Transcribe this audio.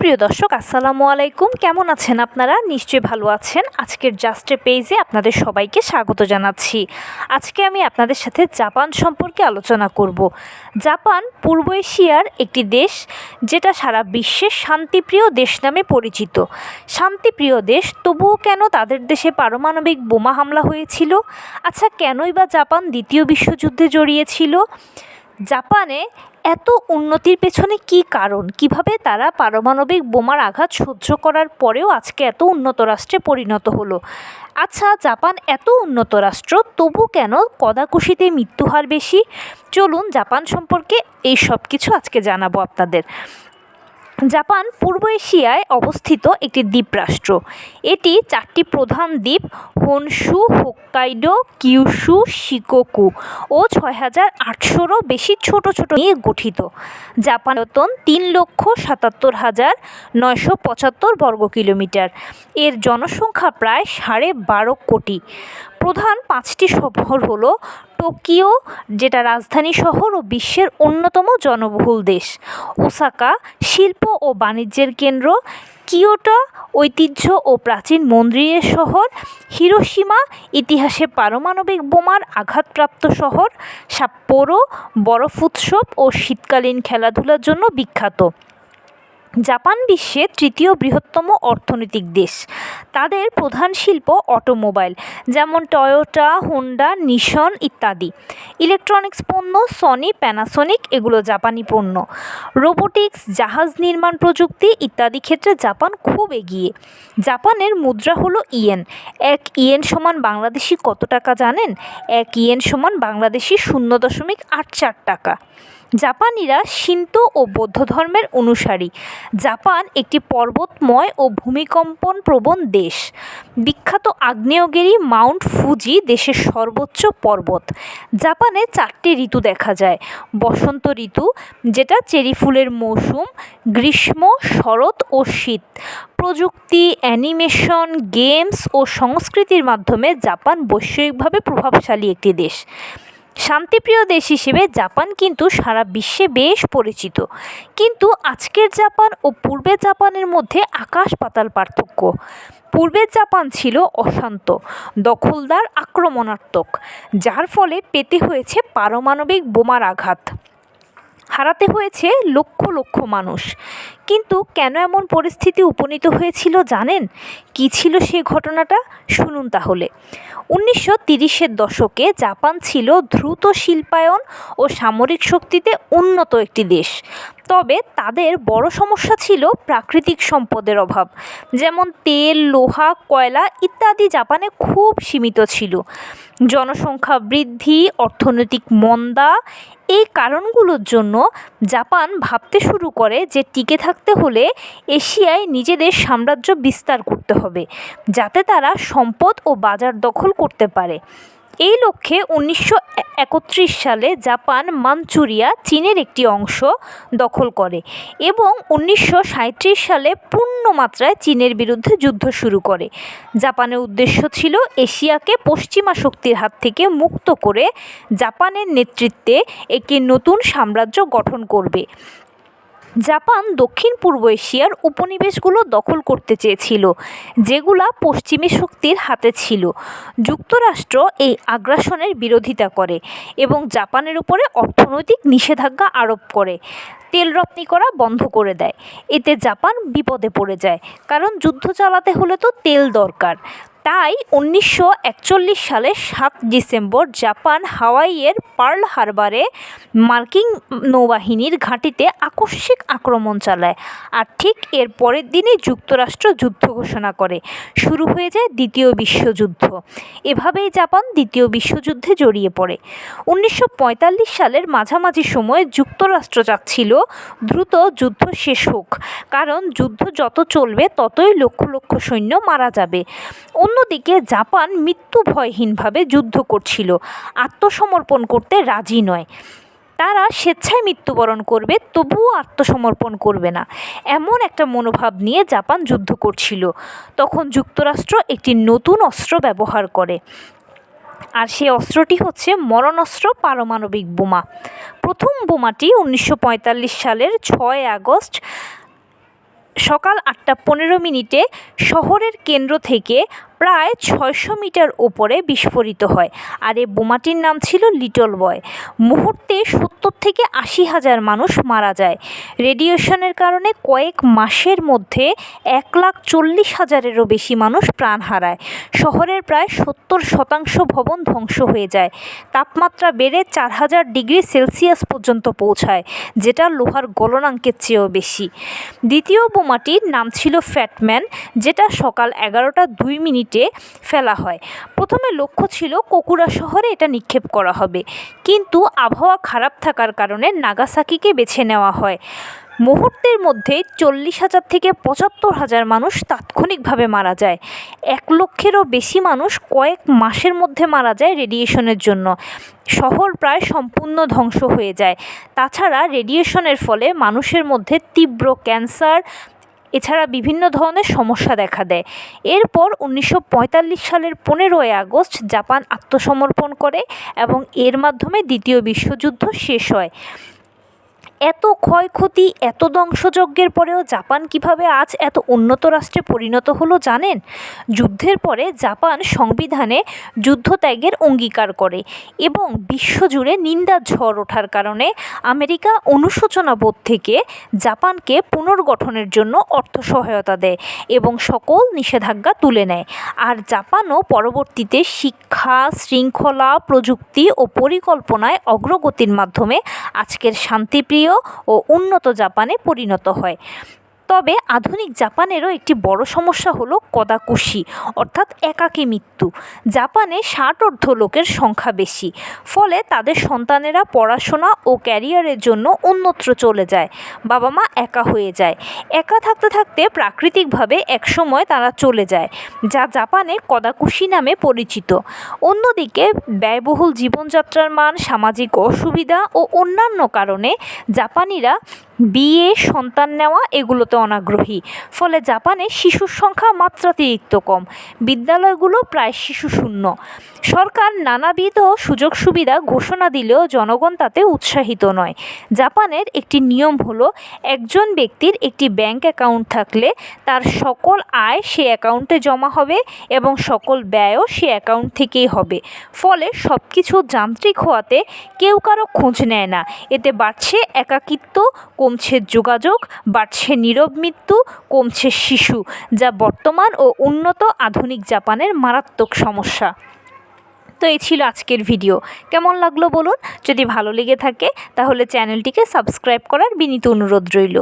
সুপ্রিয় দর্শক, আসসালামু আলাইকুম। কেমন আছেন আপনারা? নিশ্চয়ই ভালো আছেন। আজকের জাস্টে পেজে আপনাদের সবাইকে স্বাগত জানাচ্ছি। আজকে আমি আপনাদের সাথে জাপান সম্পর্কে আলোচনা করব। জাপান পূর্ব এশিয়ার একটি দেশ, যেটা সারা বিশ্বের শান্তিপ্রিয় দেশ নামে পরিচিত। শান্তিপ্রিয় দেশ, তবুও কেন তাদের দেশে পারমাণবিক বোমা হামলা হয়েছিল? আচ্ছা কেনই বা জাপান দ্বিতীয় বিশ্বযুদ্ধে জড়িয়েছিল? জাপানে এত উন্নতির পেছনে কী কারণ? কীভাবে তারা পারমাণবিক বোমার আঘাত সহ্য করার পরেও আজকে এত উন্নত রাষ্ট্রে পরিণত হলো? আচ্ছা জাপান এত উন্নত রাষ্ট্র, তবু কেন কদাকুশিতে মৃত্যুহার বেশি? চলুন জাপান সম্পর্কে এই সব কিছু আজকে জানাব আপনাদের। জাপান পূর্ব এশিয়ায় অবস্থিত একটি দ্বীপরাষ্ট্র। এটি চারটি প্রধান দ্বীপ হনশু হোক্কাইডো কিউশু শিকোকু ও ছয় হাজার আটশোরও বেশি ছোট ছোট নিয়ে গঠিত। জাপান তিন লক্ষ সাতাত্তর হাজার নয়শো পঁচাত্তর বর্গ কিলোমিটার এর জনসংখ্যা প্রায় সাড়ে বারো কোটি। প্রধান পাঁচটি শহর হলো টোকিও, যেটা রাজধানী শহর ও বিশ্বের অন্যতম জনবহুল দেশ। ওসাকা, শিল্প ও বাণিজ্যের কেন্দ্র। কিয়োটো, ঐতিহ্য ও প্রাচীন মন্দিরের শহর। হিরোশিমা, ইতিহাসে পারমাণবিক বোমার আঘাতপ্রাপ্ত শহর। সাপ্পোরো বরফ উৎসব ও শীতকালীন খেলাধুলার জন্য বিখ্যাত। জাপান বিশ্বে তৃতীয় বৃহত্তম অর্থনৈতিক দেশ। তাদের প্রধান শিল্প অটোমোবাইল, যেমন টয়োটা, হোন্ডা, নিশন ইত্যাদি। ইলেকট্রনিক্স পণ্য, সনি, প্যানাসনিক, এগুলো জাপানি পণ্য। রোবোটিক্স, জাহাজ নির্মাণ প্রযুক্তি ইত্যাদি ক্ষেত্রে জাপান খুব এগিয়ে। জাপানের মুদ্রা হলো ইয়েন। এক ইয়েন সমান বাংলাদেশি কত টাকা জানেন? এক ইয়েন সমান বাংলাদেশি শূন্য দশমিক আট চার টাকা। জাপানিরা শিন্তো ও বৌদ্ধ ধর্মের অনুসারী। জাপান একটি পর্বতময় ও ভূমিকম্পন প্রবণ দেশ। বিখ্যাত আগ্নেয়গিরি মাউন্ট ফুজি দেশের সর্বোচ্চ পর্বত। জাপানে চারটি ঋতু দেখা যায়। বসন্ত ঋতু, যেটা চেরি ফুলের মৌসুম, গ্রীষ্ম, শরৎ ও শীত। প্রযুক্তি, অ্যানিমেশন, গেমস ও সংস্কৃতির মাধ্যমে জাপান বৈশ্বিকভাবে প্রভাবশালী একটি দেশ। শান্তিপ্রিয় দেশ হিসেবে জাপান কিন্তু সারা বিশ্বে বেশ পরিচিত। কিন্তু আজকের জাপান ও পূর্বের জাপানের মধ্যে আকাশ পাতাল পার্থক্য। পূর্বের জাপান ছিল অশান্ত, দখলদার, আক্রমণাত্মক, যার ফলে পেতে হয়েছে পারমাণবিক বোমার আঘাত। হারাতে হয়েছে লক্ষ লক্ষ মানুষ। কিন্তু কেন এমন পরিস্থিতি উপনীত হয়েছিল জানেন? কি ছিল সেই ঘটনাটা? শুনুন তাহলে। উনিশশো তিরিশের দশকে জাপান ছিল দ্রুত শিল্পায়ন ও সামরিক শক্তিতে উন্নত একটি দেশ। তবে তাদের বড় সমস্যা ছিল প্রাকৃতিক সম্পদের অভাব। যেমন তেল, লোহা, কয়লা ইত্যাদি জাপানে খুব সীমিত ছিল। জনসংখ্যা বৃদ্ধি, অর্থনৈতিক মন্দা এই কারণগুলোর জন্য জাপান ভাবতে শুরু করে যে টিকে থাকতে হলে এশিয়ায় নিজেদের সাম্রাজ্য বিস্তার করতে হবে, যাতে তারা সম্পদ ও বাজার দখল করতে পারে। এই লক্ষ্যে উনিশশো একত্রিশ সালে জাপান মাঞ্চুরিয়া, চীনের একটি অংশ দখল করে এবং উনিশশো সাঁইত্রিশ সালে পূর্ণ মাত্রায় চীনের বিরুদ্ধে যুদ্ধ শুরু করে। জাপানের উদ্দেশ্য ছিল এশিয়াকে পশ্চিমা শক্তির হাত থেকে মুক্ত করে জাপানের নেতৃত্বে একটি নতুন সাম্রাজ্য গঠন করবে। জাপান দক্ষিণ পূর্ব এশিয়ার উপনিবেশগুলো দখল করতে চেয়েছিল, যেগুলা পশ্চিমী শক্তির হাতে ছিল। যুক্তরাষ্ট্র এই আগ্রাসনের বিরোধিতা করে এবং জাপানের উপরে অর্থনৈতিক নিষেধাজ্ঞা আরোপ করে। তেল রপ্তানি করা বন্ধ করে দেয়। এতে জাপান বিপদে পড়ে যায়, কারণ যুদ্ধ চালাতে হলে তো তেল দরকার। তাই উনিশশো একচল্লিশ সালের সাত ডিসেম্বর জাপান হাওয়াইয়ের পার্ল হারবারে মার্কিন নৌবাহিনীর ঘাঁটিতে আকস্মিক আক্রমণ চালায় আর ঠিক এর পরের দিনই যুক্তরাষ্ট্র যুদ্ধ ঘোষণা করে। শুরু হয়ে যায় দ্বিতীয় বিশ্বযুদ্ধ। এভাবেই জাপান দ্বিতীয় বিশ্বযুদ্ধে জড়িয়ে পড়ে। উনিশশো পঁয়তাল্লিশ সালের মাঝামাঝি সময়ে যুক্তরাষ্ট্র চাচ্ছিল দ্রুত যুদ্ধ শেষ হোক, কারণ যুদ্ধ যত চলবে ততই লক্ষ লক্ষ সৈন্য মারা যাবে। অন্যদিকে জাপান মৃত্যু ভয়হীনভাবে যুদ্ধ করছিল, আত্মসমর্পণ করতে রাজি নয়। তারা স্বেচ্ছায় মৃত্যুবরণ করবে, তবুও আত্মসমর্পণ করবে না। এমন একটা মনোভাব নিয়ে জাপান যুদ্ধ করছিল। তখন যুক্তরাষ্ট্র একটি নতুন অস্ত্র ব্যবহার করে। আর সেই অস্ত্রটি হচ্ছে মরণাস্ত্র পারমাণবিক বোমা। প্রথম বোমাটি উনিশশো পঁয়তাল্লিশ সালের ছয় আগস্ট সকাল আটটা পনেরো মিনিটে শহরের কেন্দ্র থেকে প্রায় ছয়শো মিটার ওপরে বিস্ফোরিত হয়। আর এই বোমাটির নাম ছিল লিটল বয়। মুহূর্তে সত্তর থেকে আশি হাজার মানুষ মারা যায়। রেডিয়েশনের কারণে কয়েক মাসের মধ্যে এক লাখ চল্লিশ হাজারেরও বেশি মানুষ প্রাণ হারায়। শহরের প্রায় সত্তর শতাংশ ভবন ধ্বংস হয়ে যায়। তাপমাত্রা বেড়ে চার হাজার ডিগ্রি সেলসিয়াস পর্যন্ত পৌঁছায়, যেটা লোহার গলনাঙ্কের চেয়েও বেশি। দ্বিতীয় বোমাটির নাম ছিল ফ্যাটম্যান, যেটা সকাল এগারোটা দুই মিনিটে ফেলা হয়। প্রথমে লক্ষ্য ছিল কোকুরা শহরে এটা নিক্ষেপ করা হবে। কিন্তু আবহাওয়া খারাপ থাকার কারণে নাগাসাকিকে বেছে নেওয়া হয়। মুহূর্তের মধ্যে চল্লিশ হাজার থেকে পঁচাত্তর হাজার মানুষ তাৎক্ষণিকভাবে মারা যায়। এক লক্ষেরও বেশি মানুষ কয়েক মাসের মধ্যে মারা যায় রেডিয়েশনের জন্য। শহর প্রায় সম্পূর্ণ ধ্বংস হয়ে যায়। তাছাড়া রেডিয়েশনের ফলে মানুষের মধ্যে তীব্র ক্যান্সার এছাড়া বিভিন্ন ধরনের সমস্যা দেখা দেয়। এরপর উনিশশো পঁয়তাল্লিশ সালের পনেরোই আগস্ট জাপান আত্মসমর্পণ করে এবং এর মাধ্যমে দ্বিতীয় বিশ্বযুদ্ধ শেষ হয়। এত ক্ষয়ক্ষতি, এত ধ্বংসযজ্ঞের পরেও জাপান কীভাবে আজ এত উন্নত রাষ্ট্রে পরিণত হলো জানেন? যুদ্ধের পরে জাপান সংবিধানে যুদ্ধত্যাগের অঙ্গীকার করে এবং বিশ্বজুড়ে নিন্দা ঝড় ওঠার কারণে আমেরিকা অনুশোচনা বোধ থেকে জাপানকে পুনর্গঠনের জন্য অর্থ সহায়তা দেয় এবং সকল নিষেধাজ্ঞা তুলে নেয়। আর জাপানও পরবর্তীতে শিক্ষা, শৃঙ্খলা, প্রযুক্তি ও পরিকল্পনায় অগ্রগতির মাধ্যমে আজকের শান্তিপ্রিয় ও উন্নত জাপানে পরিণত হয়। তবে আধুনিক জাপানেরও একটি বড় সমস্যা হলো কদাকুশি, অর্থাৎ একাকী মৃত্যু। জাপানে ষাট অর্ধ লোকের সংখ্যা বেশি, ফলে তাদের সন্তানেরা পড়াশোনা ও ক্যারিয়ারের জন্য অন্যত্র চলে যায় বাবা মা একা হয়ে যায়। একা থাকতে থাকতে প্রাকৃতিকভাবে একসময় তারা চলে যায়, যা জাপানে কদাকুশি নামে পরিচিত। অন্যদিকে, ব্যয়বহুল জীবনযাত্রার মান, সামাজিক অসুবিধা ও অন্যান্য কারণে জাপানিরা বিয়ে, সন্তান নেওয়া এগুলোতে অনাগ্রহী। ফলে জাপানে শিশুর সংখ্যা মাত্রাতিরিক্ত কম। বিদ্যালয়গুলো প্রায় শিশু শূন্য সরকার নানাবিধ সুযোগ সুবিধা ঘোষণা দিলেও জনগণ তাতে উৎসাহিত নয়। জাপানের একটি নিয়ম হলো, একজন ব্যক্তির একটি ব্যাংক অ্যাকাউন্ট থাকলে তার সকল আয় সে অ্যাকাউন্টে জমা হবে এবং সকল ব্যয়ও সে অ্যাকাউন্ট থেকেই হবে। ফলে সব কিছু যান্ত্রিক হওয়াতে কেউ কারও খোঁজ নেয় না। এতে বাড়ছে একাকিত্ব কমছে যোগাযোগ, বাড়ছে নীরব মৃত্যু, কমছে শিশু, যা বর্তমান ও উন্নত আধুনিক জাপানের মারাত্মক সমস্যা। তো এই ছিল আজকের ভিডিও। কেমন লাগল বলুন? যদি ভালো লেগে থাকে, তাহলে চ্যানেলটিকে সাবস্ক্রাইব করার বিনীত অনুরোধ রইল।